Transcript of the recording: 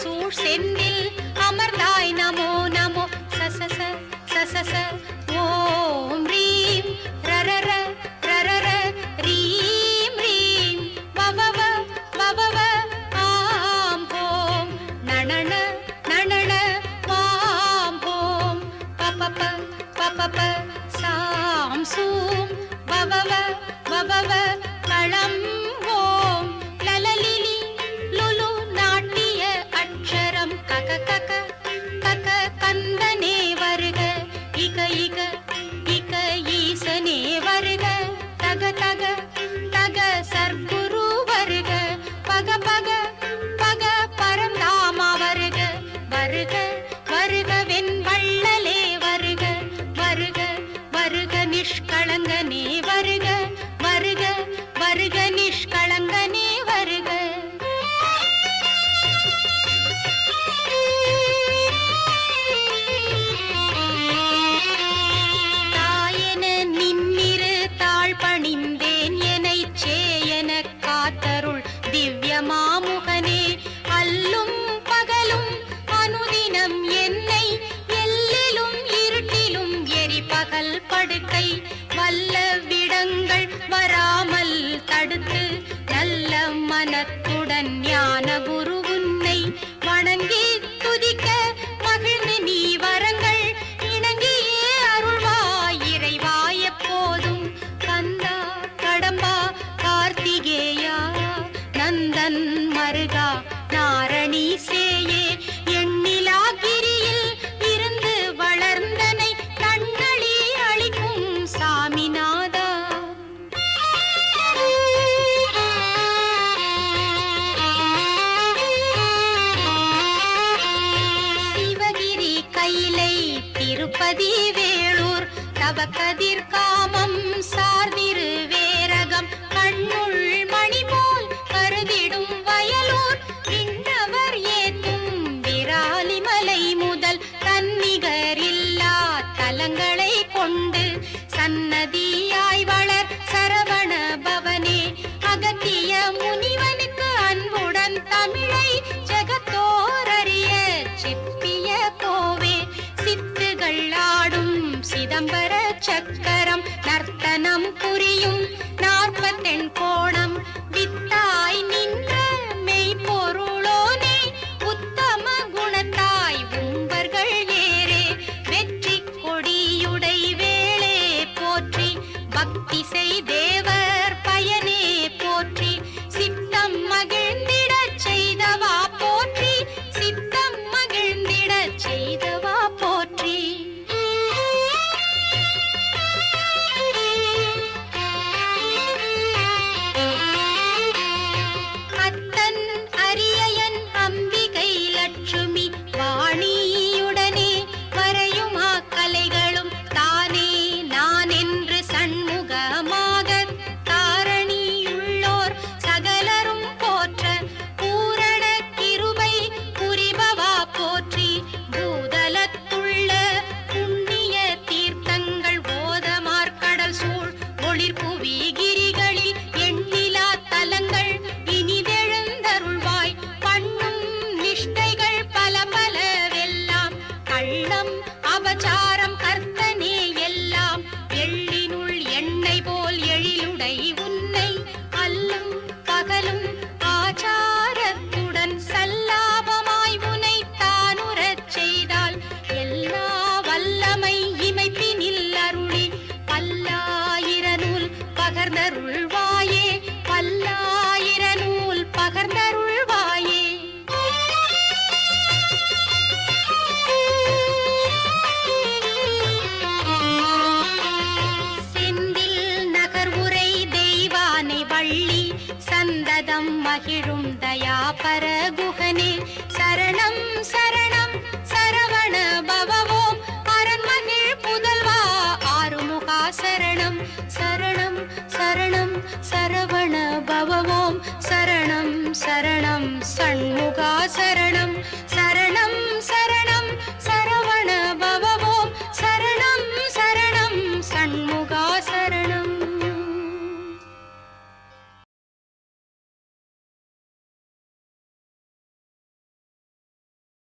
சூழ் செந்தில் அமர்ந்தாய் நமோ நமோ சசச சசச ஓம் ரீம் ரரர ரரர ரீம் ரீம். வவவ வவவ ஆம் ஹோம் நணண நணண வாம் ஹோம் பபப பபப சாம் சூம். வவவ வினை வல்ல விடங்கள் வராமல் தடுத்து நல்ல மனத்துடன் ஞான குரு திருப்பதி வேலூர் தவ கதிர் காமம் சார்ந்திரு வேரகம். கண்ணுள் மணி போல் கருதிடும் வயலூர் விண்ணவர் ஏத்தும் விராலி மலை முதல் தன்னிகரில்லா தலங்களை கொண்டு சன்னதியாய் வளர் சரவண பவனே. அகத்திய முனிவனுக்கு அன்புடன் தமிழை You. சதம் மகிழும் தயாபர குகனே. சரணம் சரணம் சரவண பவவோம். அரண்மகிழ் புதல்வா ஆறுமுகா சரணம். சரணம் சரணம் சரவண பவவோம். சரணம் சரணம் சண்முகா சரணம்.